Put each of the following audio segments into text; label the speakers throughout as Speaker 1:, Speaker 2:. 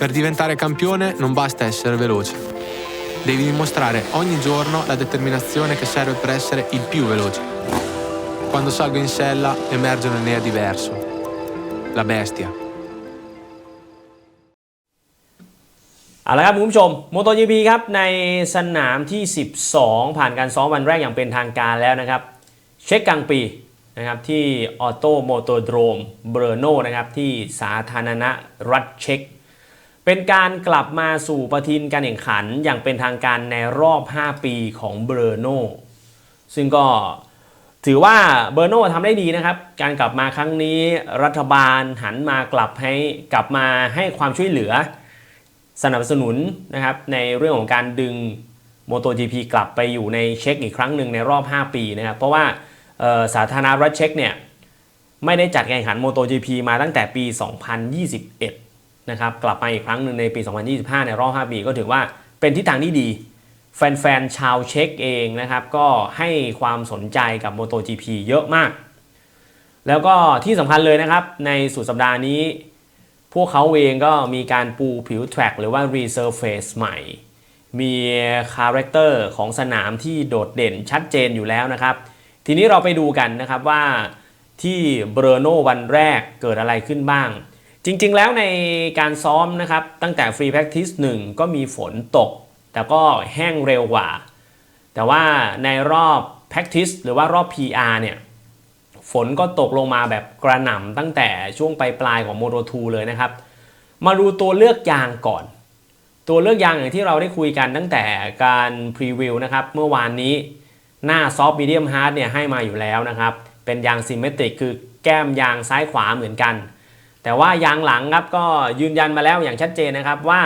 Speaker 1: Per diventare campione non basta essere veloce. Devi dimostrare ogni giorno la determinazione che serve per essere il più veloce. Quando salgo in sella emerge un'idea diverso. La bestia.
Speaker 2: เอาละครับคุณผู้ชม MotoGP ครับในสนามที่ 12 ผ่านการซ้อมวันแรกอย่างเป็นทางการแล้วนะครับ เช็คกลางปีนะครับที่ออโตโมโตโดรมเบรโนนะครับที่สาธารณรัฐเช็ก เป็นการกลับมาสู่ประทินการแข่งขันอย่างเป็นทางการในรอบ 5 ปีของเบรโนซึ่งก็ถือว่าเบอร์โนทำได้ดีนะครับ การกลับมาครั้งนี้รัฐบาลหันมากลับให้กลับมาให้ความช่วยเหลือ สนับสนุนนะครับในเรื่องของการดึง MotoGP กลับไปอยู่ในเช็คอีกครั้งหนึ่งในรอบ 5 ปีนะครับ เพราะว่าสาธารณรัฐเช็กเนี่ยไม่ได้จัดการแข่งขัน MotoGP มาตั้งแต่ปี 2021 นะครับกลับมาอีกครั้งหนึ่งในปี 2025 ในรอบ 5 ปีก็ถือว่าเป็นทิศทางที่ดี แฟนๆ ชาวเช็กเองนะครับ ก็ให้ความสนใจกับ MotoGP เยอะมาก แล้วก็ที่สำคัญเลยนะครับ ในสุดสัปดาห์นี้ พวกเขาเองก็มีการปูผิวแทร็กหรือว่า resurface ใหม่ มีคาแรคเตอร์ของสนามที่โดดเด่นชัดเจนอยู่แล้วนะครับ ทีนี้เราไปดูกันนะครับว่าที่เบรโนวันแรกเกิดอะไรขึ้นบ้าง จริงๆ แล้วในการซ้อมนะครับตั้งแต่ฟรี practice 1 ก็มีฝนตก แต่ก็แห้งเร็วกว่า แต่ว่าในรอบ practice หรือว่ารอบ PR เนี่ยฝนก็ตกลงมาแบบกระหน่ำตั้งแต่ช่วงปลายปลายของโมโ t 2เลยนะครับ มาดูตัวเลือกยางก่อน ตัวเลือกยางอย่างที่เราได้คุยกันตั้งแต่การพรีวิวนะครับเมื่อวานนี้หน้าซอฟต์มีเดียมฮาร์ดเนี่ยให้มาอยู่แล้วนะครับ เป็นยางซิมเมตริกคือแก้มยางซ้ายขวาเหมือนกัน แต่ว่ายางหลังครับก็ยืนยันมาแล้วอย่างชัดเจนนะครับว่า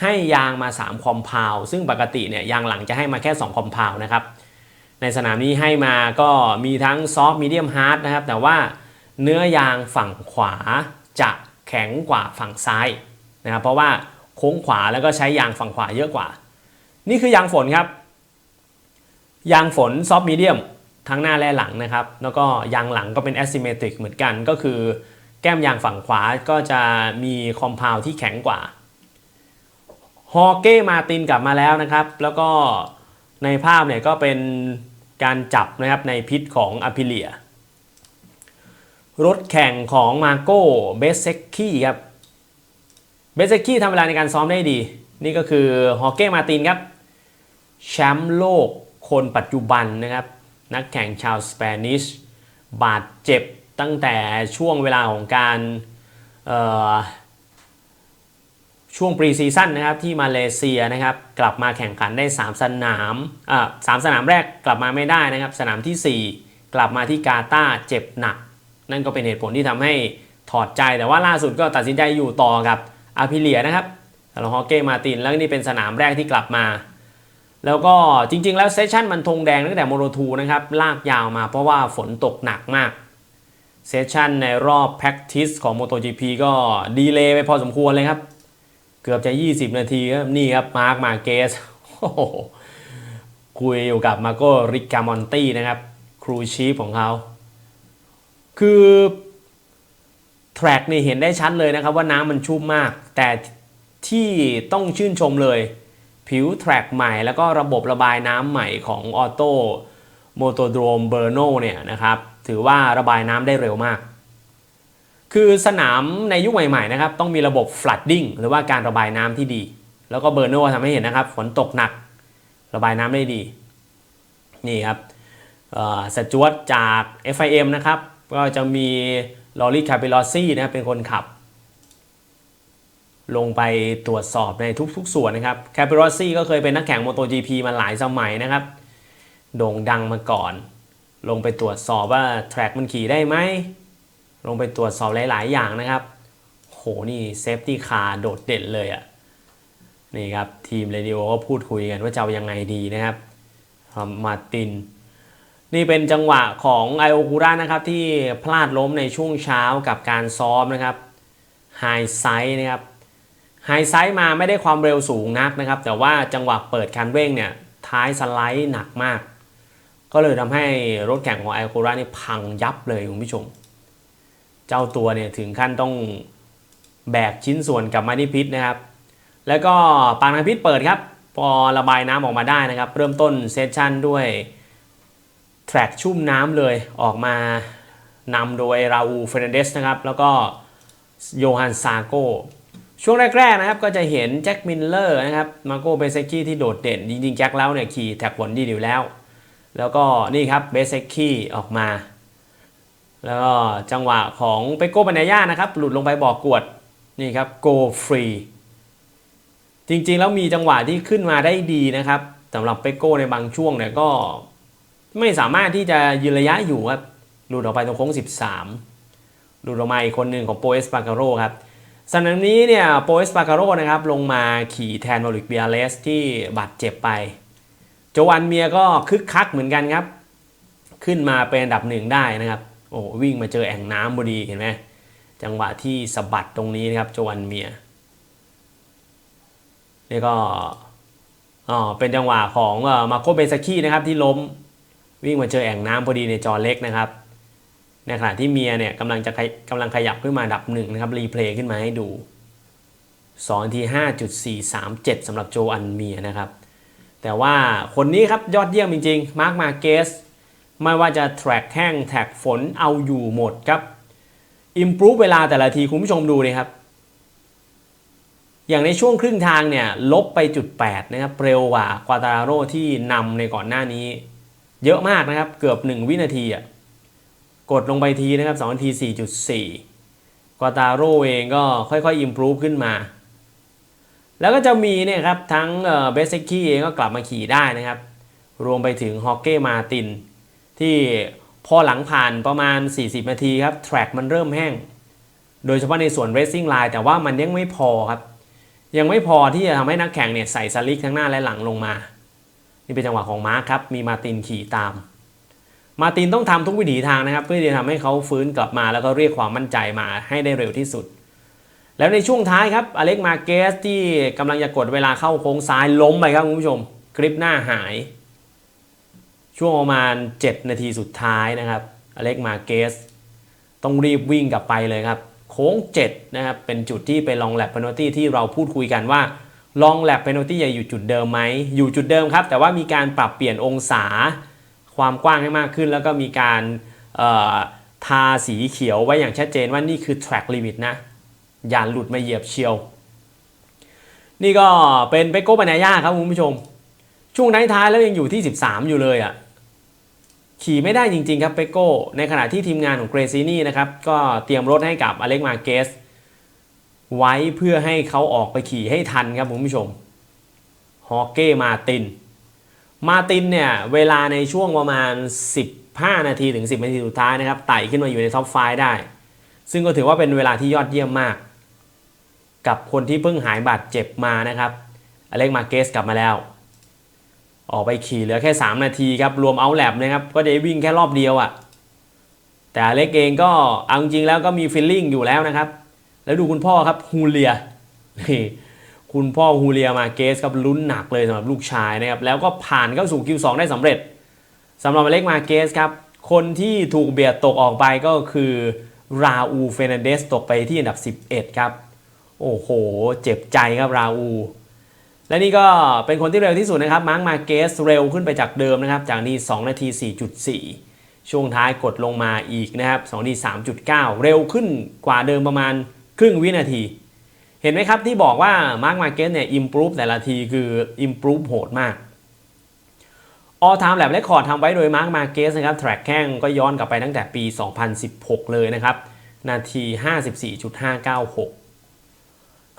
Speaker 2: ให้ยางมา 3 คอมเพลซึ่งปกติเนี่ยยางหลังจะให้มาแค่ 2 คอมเพลนะครับ ในสนามนี้ให้มาก็มีทั้งซอฟต์มีเดียมฮาร์ดนะครับ แต่ว่าเนื้อยางฝั่งขวาจะแข็งกว่าฝั่งซ้ายนะครับเพราะว่าโค้งขวาแล้วก็ใช้ยางฝั่งขวาเยอะกว่า นี่คือยางฝนครับ ยางฝนซอฟต์มีเดียมทั้งหน้าและหลังนะครับ แล้วก็ยางหลังก็เป็น asymmetric เหมือนกันก็คือ แก้มยางฝั่งขวาก็จะมีคอมเพลที่แข็งกว่าฮอเก้มาตินกลับมาแล้วนะครับ แล้วก็ในภาพเนี่ยก็เป็นการจับนะครับในพิษของอพิเลีย รถแข่งของมาโก้เบสเซกกี้ครับ เบสเซกกี้ทำเวลาในการซ้อมได้ดี นี่ก็คือฮอเก้มาตินครับ แชมป์โลกคนปัจจุบันนะครับ นักแข่งชาวสเปนิชบาดเจ็บ ตั้งแต่ช่วงเวลาของการช่วงปรีซีซั่นนะครับที่มาเลเซียนะครับกลับมาแข่งขันได้ 3 สนามอ่าสามสนามแรกกลับมาไม่ได้นะครับ สนามทีสี่ 4 กลับมาที่กาตาเจ็บหนัก นั่นก็เป็นเหตุผลที่ทำให้ถอดใจแต่ว่าล่าสุดก็ตัดสินใจอยู่ต่อกับอาพิเลียนะครับสำหรับฮอเก้มาตินแล้วนี่เป็นสนามแรกที่กลับมา แล้วก็จริงๆ แล้วเซสชั่นมันธงแดงตั้งแต่โมโนทูนะครับลากยาวมาเพราะว่าฝนตกหนักมาก เซสชันในรอบ practice ของ MotoGP ก็ดีเลย์ไปพอสมควรเลยครับ เกือบจะ 20 นาทีครับ นี่ครับ มาร์คมาเกสคุยอยู่กับมาโกริกามอนตี้นะครับ ครูชีฟของเขา คือแทร็กนี่เห็นได้ชัดเลยนะครับ ว่าน้ำมันชุ่มมาก แต่ที่ต้องชื่นชมเลย ผิวแทร็กใหม่แล้วก็ระบบระบายน้ำใหม่ของออโต้โมโตโดรมเบอร์โนเนี่ยนะครับ ถือว่าระบายน้ำได้เร็วมาก คือสนามในยุคใหม่ๆนะครับต้องมีระบบ flooding หรือว่าการระบายน้ำที่ดี แล้วก็เบอร์โน่ทำให้เห็นนะครับ ฝนตกหนัก ระบายน้ำได้ดี นี่ครับสจวตจาก FIM นะครับ ก็จะมีลอรี่คาเปลอซี่นะครับเป็นคนขับ ลงไปตรวจสอบในทุกๆส่วนนะครับคาเปลอซี่ก็เคยเป็นนักแข่ง MotoGP มาหลายสมัยนะครับ โด่งดังมาก่อน ลงไปตรวจสอบว่าแทร็กมันขี่ได้ไหม ลงไปตรวจสอบหลาย ๆ อย่างนะครับ โห นี่เซฟตี้คาร์โดดเด่นเลยอะ่ะ นี่ครับ ทีมเรดิโอก็พูดคุยกันว่าจะเอายังไงดีนะครับ มาติน นี่เป็นจังหวะของไอโอคูระนะครับ ที่พลาดล้มในช่วงเช้ากับการซ้อมนะครับไฮไซส์นะครับไฮไซส์มาไม่ได้ความเร็วสูงนักนะครับ แต่ว่าจังหวะเปิดคันเร่งเนี่ยท้ายสไลด์หนักมาก ก็เลยทำให้รถแข่งของไอโคระนี่พังยับเลยคุณผู้ชม เจ้าตัวเนี่ยถึงขั้นต้องแบกชิ้นส่วนกลับมาที่พิษนะครับ แล้วก็ปากน้ำพิษเปิดครับ พอระบายน้ำออกมาได้นะครับ เริ่มต้นเซสชั่นด้วยแทร็กชุ่มน้ำเลยออกมานำโดยราอูเฟรนเดสนะครับ แล้วก็โยฮันซาโกช่วงแรกๆนะครับก็จะเห็นแจ็คมิลเลอร์นะครับมาโกเบเซกี้ที่โดดเด่น จริงๆ แจ็คแล้วเนี่ยขี่แท็กผลดีอยู่แล้ว แล้วก็นี่ครับเบสเซกี้ออกมา แล้วก็จังหวะของเปโก้ปัญญานะครับ หลุดลงไปบอกกวดนี่ครับ go free จริงๆ แล้วมีจังหวะที่ขึ้นมาได้ดีนะครับสำหรับเปโก้ในบางช่วงเนี่ยก็ไม่สามารถที่จะยืนระยะอยู่ครับหลุดออกไปตรงโค้ง 13 หลุดออกมาอีกคนหนึ่งของโปเอสปาการโรครับสนามนี้เนี่ยโปเอสปาการโรนะครับลงมาขี่แทนมาริกเบียเลสที่บาดเจ็บไป โจวันเมียก็คึกคักเหมือนกันครับ ขึ้นมาเป็นอันดับหนึ่งได้นะครับ โอ้วิ่งมาเจอแอ่งน้ำพอดีเห็นไหมจังหวะที่สะบัดตรงนี้นะครับโจวันเมียนี่ก็อ๋อเป็นจังหวะของมาโคเบซากินะครับที่ล้มวิ่งมาเจอแอ่งน้ำพอดีในจอเล็กนะครับในขณะที่เมียเนี่ยกำลังจะกำลังขยับขึ้นมาอันดับหนึ่งนะครับรีเพลย์ขึ้นมาให้ดู2ที5.437สำหรับโจอันเมียนะครับ แต่ว่าคนนี้ครับยอดเยี่ยมจริงๆ มาร์คมาเกสไม่ว่าจะแทร็กแห้งแท็กฝนเอาอยู่หมดครับอิมพ o ู e เวลาแต่ละทีคุณผู้ชมดูเลยครับ อย่างในช่วงครึ่งทางเนี่ยลบไปจุด8นะครับเร็วกว่าควาตาโรที่นำในก่อนหน้านี้ เยอะมากนะครับเกือบ 1 วินาทีอะกดลงไปทีนะครับ2นาที 4.4ควาตาโรเองก็ค่อยๆอิมพ o v e ขึ้นมา แล้วก็จะมีเนี่ยครับทั้งเบสเซกี้เองก็กลับมาขี่ได้นะครับ รวมไปถึงฮอกเก้มาติน ที่พอหลังผ่านประมาณ 40 นาทีครับแทร็กมันเริ่มแห้ง โดยเฉพาะในส่วน racing line แต่ว่ามันยังไม่พอครับ ยังไม่พอที่จะทำให้นักแข่งเนี่ยใส่สลิกทั้งหน้าและหลังลงมา นี่เป็นจังหวะของมาร์คครับมีมาตินขี่ตาม มาตินต้องทำทุกวิถีทางนะครับ เพื่อที่จะทำให้เขาฟื้นกลับมาแล้วก็เรียกความมั่นใจมาให้ได้เร็วที่สุด แล้วในช่วงท้ายครับอเล็กมาเกสที่กำลังจะกดเวลาเข้าโค้งซ้ายล้มไปครับคุณผู้ชม คลิปหน้าหาย ช่วงประมาณ 7 นาทีสุดท้ายนะครับอเล็กมาเกส ต้องรีบวิ่งกลับไปเลยครับ โค้ง 7 นะครับ เป็นจุดที่ไปลองแลบเพน a ลตี้ที่เราพูดคุยกันว่าลองแลบเพน a ลตี้จะอยู่จุดเดิมไหมอยู่จุดเดิมครับ แต่ว่ามีการปรับเปลี่ยนองศาความกว้างให้มากขึ้น แล้วก็มีการทาสีเขียวไว้อย่างชัดเจนว่านี่คือ track limit นะ อย่าหลุดมาเหยียบเชียว นี่ก็เป็นเปโก้ปัญญาครับคุณผู้ชม ช่วงท้ายๆแล้วยังอยู่ที่ 13 อยู่เลยอะ่ะขี่ไม่ได้จริงๆครับเปโก้ในขณะที่ทีมงานของเกรซินี่นะครับก็เตรียมรถให้กับอเล็กมาเกสไว้เพื่อให้เขาออกไปขี่ให้ทันครับคุณผู้ชมฮอเก้มาติน มาตินเนี่ยเวลาในช่วงประมาณ 15 นาทีถึง 10 นาทีสุดท้ายนะครับไต่ขึ้นมาอยู่ในท็อปไฟได้ ซึ่งก็ถือว่าเป็นเวลาที่ยอดเยี่ยมมาก กับคนที่เพิ่งหายบาดเจ็บมานะครับอเล็กมาเกสกลับมาแล้ว ออกไปขี่เหลือแค่ 3 นาทีครับ รวมเอาแลบนะครับ ก็ได้วิ่งแค่รอบเดียวอะ่ะ แต่อเล็กเองก็เอาจริงๆแล้วก็มีฟีลลิ่งอยู่แล้วนะครับ แล้วดูคุณพ่อครับฮูเลียนี่คุณพ่อฮูเลียมาเกสครับลุ้นหนักเลยสำหรับลูกชายนะครับ แล้วก็ผ่านเข้าสู่ Q2 ได้สำเร็จสำหรับอเล็กมาเกสครับคนที่ถูกเบียดตกออกไปก็คือราอูเฟรนันเดสตกไปที่อันดับ 11 ครับ โอ้โห เจ็บใจครับราอู และนี่ก็เป็นคนที่เร็วที่สุดนะครับ มาร์คมาเกสเร็วขึ้นไปจากเดิมนะครับ จากนี้ 2 นาที 4.4 ช่วงท้ายกดลงมาอีกนะครับ2นาที 3.9 เร็วขึ้นกว่าเดิมประมาณครึ่งวินาที เห็นไหมครับที่บอกว่ามาร์คมาเกสเนี่ยอิมพ o v e แต่ละทีคืออิมพ o v e โหดมาก All Time Lab Record ทำไว้โดยมาร์คมาเกสนะครับแทร็กแข้งก็ย้อนกลับไปตั้งแต่ปี 2016 เลยนะครับ นาที 54.596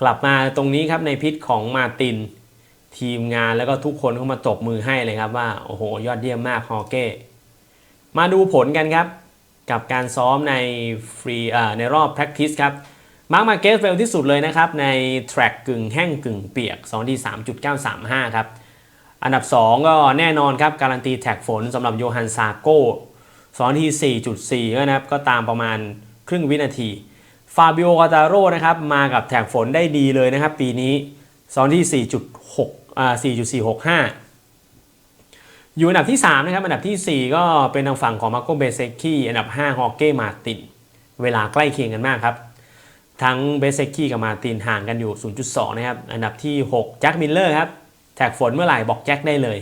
Speaker 2: กลับมาตรงนี้ครับในพิษของมาติน ทีมงานแล้วก็ทุกคนเข้ามาตบมือให้เลยครับว่า โอ้โห ยอดเยี่ยมมากฮอเก้มาดูผลกันครับ กับการซ้อมในฟรีในรอบ practice ครับมาร์คมาเกสเร็วที่สุดเลยนะครับ ในแทร็กกึ่งแห้งกึ่งเปียก2ที่3.935 ครับ อันดับ 2 ก็แน่นอนครับ การันตีแท็กฝนสำหรับโยฮันซาโก้2ที่4.4 ก็นะครับ ก็ตามประมาณครึ่งวินาที ฟาบิโอคาตาโร่นะครับมากับแท็กฝนได้ดีเลยนะครับ ปีนี้2ที่ 4.6อ่า4.465 อยู่อันดับที่ 3 นะครับ อันดับทีสี่4 ก็เป็นทางฝั่งของมาโกเบเซกี้อันดับ 5 ฮอกเก้มาติน เวลาใกล้เคียงกันมากครับ ทั้งเบเซกี้กับมาตินห่างกันอยู่ 0.2 นะครับ อันดับที่ 6 แจ็คมิลเลอร์ครับ แท็กฝนเมื่อไหร่บอกแจ็คได้เลย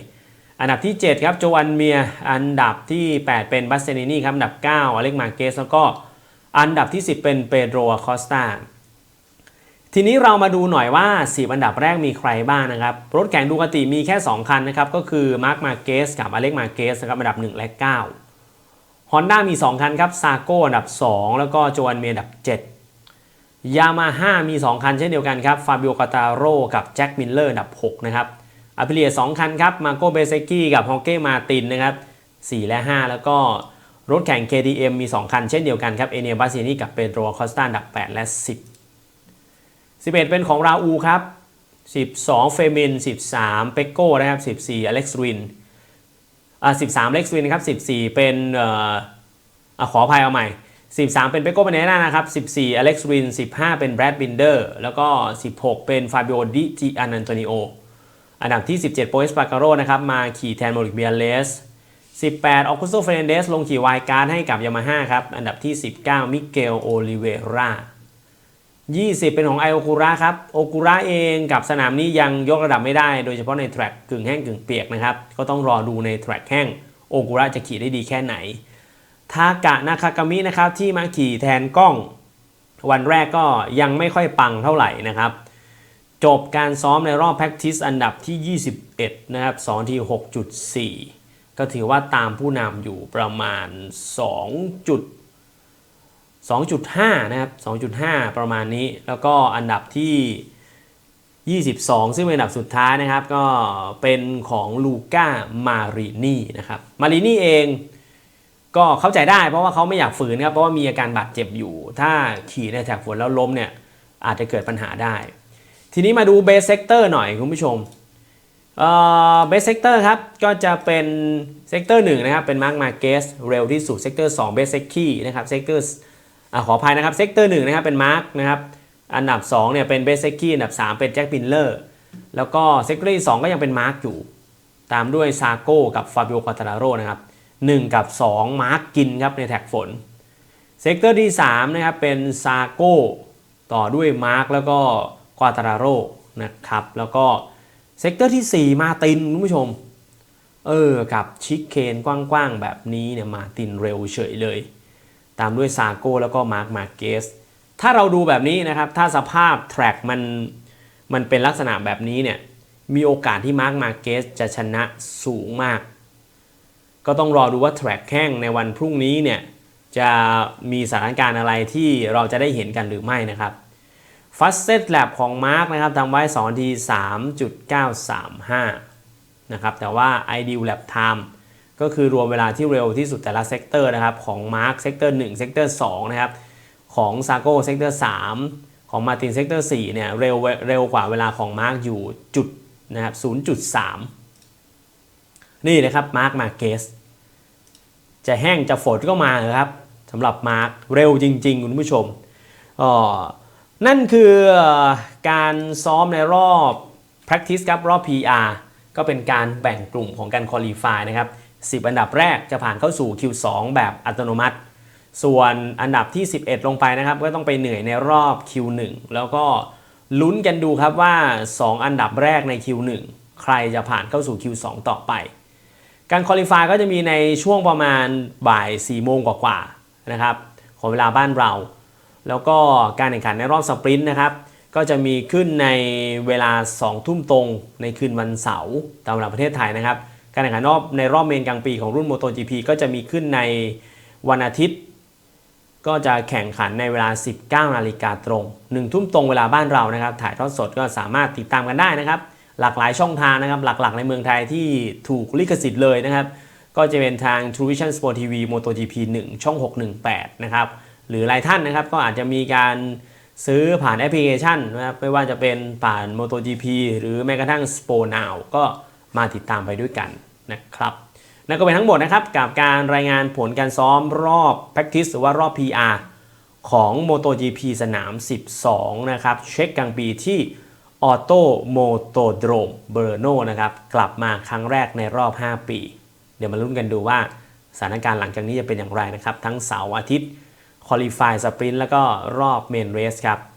Speaker 2: อันดับที่ 7 ครับ โจอันเมีย อันดับที่ 8 เป็นบัสเซนินี่ครับ อันดับ 9 อเล็กมาเกส แล้วก็ อันดับที่ 10 เป็นเปโดรคอสตาทีนี้เรามาดูหน่อยว่า 10 อันดับแรกมีใครบ้างนะครับ รถแข่งดูกาติมีแค่ 2 คันนะครับ ก็คือมาร์คมาเกสกับอเล็กมาเกสนะครับอันดับ 1 และ 9 Honda มี 2 คันครับซาโก้อันดับ 2 แล้วก็โจอันเมียอันดับ 7 ยามาฮ่ามี 2 คันเช่นเดียวกันครับฟาบิโอกาตาโรกับแจ็คมิลเลอร์อันดับ 6 นะครับอ p ิเลีย2คันครับมาโกเบเซกี้กับฮอกเก้มาตินนะครับ 4 และ 5 แล้วก็ รถแข่ง KTM มี 2 คันเช่นเดียวกันครับ เอเนียบาซินีกับเปโดรคอสตาอันดับ 8 และ 10 11 เป็นของราอูครับ 12 เฟมิน 13 เปโก้นะครับ 14 อเล็กซ์วินอ่า13 เล็กซ์วินครับ 14 เป็นเอ่อขออภัยเอาใหม่ 13 เป็นเปโก้เบเนน่านะครับ 14 อเล็กซ์วิน 15 เป็นแบรดบินเดอร์ แล้วก็ 16 เป็นฟาบิโอดิจิอันันโตนิโอ อันดับที่ 17 โปเอสปาการโรนะครับ มาขี่แทนโมริกเบียเลส 18ออกุสโตเฟรนเดสลงขี่ไวการ์ดให้กับยามาฮ่าครับ อันดับที่ 19 มิเกลโอลิเวรา20 เป็นของไอโอคูระครับ โอคูระเองกับสนามนี้ยังยกระดับไม่ได้ โดยเฉพาะในแทร็กกึ่งแห้งกึ่งเปียกนะครับ ก็ต้องรอดูในแทร็กแห้ง โอคูระจะขี่ได้ดีแค่ไหน ทากะนาคากามินะครับ ที่มาขี่แทนกล้อง วันแรกก็ยังไม่ค่อยปังเท่าไหร่นะครับ จบการซ้อมในรอบ practice อันดับที่ 21 นะครับ2ที6.4 ก็ถือว่าตามผู้นำอยู่ประมาณ 2 จุด 2.5 นะครับ 2.5 ประมาณนี้ แล้วก็อันดับที่ 22 ซึ่งเป็นอันดับสุดท้ายนะครับ ก็เป็นของลูก้ามารินีนะครับ มารินีเองก็เข้าใจได้เพราะว่าเขาไม่อยากฝืนครับ เพราะว่ามีอาการบาดเจ็บอยู่ ถ้าขี่ในแท็กฝนแล้วล้มเนี่ยอาจจะเกิดปัญหาได้ ทีนี้มาดูเบสเซกเตอร์หน่อยคุณผู้ชม เบสเซกเตอร์ครับ ก็จะเป็นเซกเตอร์หนึ่งนะครับ เป็นมาร์ m มาเกสเร็วที่สุดเซกเตอร์สองเบสเซกคีนะครับเซกเตอร์ขออภัยนะครับเซกเตอร์หนึ่งนะครับเป็นมาร์กนะครับอันดับ2เนี่ยเป็นเบสเซกคีอันดับ 3 เป็นแจ็คบินเลอร์แล้วก็เซกเตอร์ที่2ก็ยังเป็นมาร์กอยู่ ตามด้วยซาโก้กับฟาบิโอคาตาราโรนะครับ1กับ 2 มาร์กกินครับในแท็กฝนเซกเตอร์ที่3นะครับเป็นซาโก้ต่อด้วยมาร์กแล้วก็ควาตาราโรนะครับแล้วก็ เซกเตอร์ที่ 4 มาตินคุณผู้ชม เออ กับชิคเคนกว้างๆ แบบนี้เนี่ยมาตินเร็วเฉยเลย ตามด้วยซาโก้แล้วก็มาร์กมาเกสถ้าเราดูแบบนี้นะครับ ถ้าสภาพแทร็กมันมันเป็นลักษณะแบบนี้เนี่ย มีโอกาสที่มาร์กมาเกสจะชนะสูงมาก ก็ต้องรอดูว่าแทร็กแข้งในวันพรุ่งนี้เนี่ย จะมีสถานการณ์อะไรที่เราจะได้เห็นกันหรือไม่นะครับ ฟัสเซตแลบของมาร์กนะครับทำไว้2ที 3.935 นะครับ แต่ว่า Ideal Lab Time ก็คือรวมเวลาที่เร็วที่สุดแต่ละเซกเตอร์นะครับ ของมาร์กเซกเตอร์1เซกเตอร์2นะครับ ของซาโก้เซกเตอร์3ของมาตินเซกเตอร์4เนี่ยเร็วเร็วกว่าเวลาของมาร์กอยู่จุดนะครับ 0.3 นี่นะครับมาร์กมาเกสจะแห้งจะฝนก็มาครับสำหรับมาร์กเร็วจริง ๆ คุณผู้ชมอ๋อ นั่นคือการซ้อมในรอบ practice ครับรอบ PR ก็เป็นการแบ่งกลุ่มของการ qualify นะครับ10 อันดับแรกจะผ่านเข้าสู่ Q2 แบบอัตโนมัติ ส่วนอันดับที่ 11 ลงไปนะครับ ก็ต้องไปเหนื่อยในรอบ Q1 แล้วก็ลุ้นกันดูครับว่า 2 อันดับแรกใน Q1 ใครจะผ่านเข้าสู่ Q2 ต่อไป การคอลิฟายก็จะมีในช่วงประมาณบ่าย4โมงกว่าๆนะครับของเวลาบ้านเรา แล้วก็การแข่งขันในรอบสปรินต์นะครับก็จะมีขึ้นในเวลา 2 ทุ่มตรงในคืนวันเสาร์ตามเวลาประเทศไทยนะครับ การแข่งขันรอบในรอบเมนกลางปีของรุ่น MotoGP ก็จะมีขึ้นในวันอาทิตย์ ก็จะแข่งขันในเวลา 19 นาฬิกาตรง 1 ทุ่มตรงเวลาบ้านเรานะครับ ถ่ายทอดสดก็สามารถติดตามกันได้นะครับ หลากหลายช่องทางนะครับ หลักๆ ในเมืองไทยที่ถูกลิขสิทธิ์เลยนะครับ ก็จะเป็นทาง True Vision Sport TV MotoGP 1 ช่อง 618 นะครับ หรือหลายท่านนะครับก็อาจจะมีการซื้อผ่านแอปพลิเคชันนะครับไม่ว่าจะเป็นผ่าน MotoGP หรือแม้กระทั่ง s p o Now ก็มาติดตามไปด้วยกันนะครับนั่นก็เป็นทั้งหมดนะครับกับการรายงานผลการซ้อมรอบ practice หรือว่ารอบ PR ของ MotoGP สนาม 12 นะครับ เช็คกลางปีที่ออโตโมโตโดรมเบอร์โนนะครับ กลับมาครั้งแรกในรอบ 5 ปี เดี๋ยวมาลุ้นกันดูว่าสถานการณ์หลังจากนี้จะเป็นอย่างไรนะครับ ทั้งเสาร์อาทิตย์ Qualify Sprint แล้วก็รอบ Main Race ครับ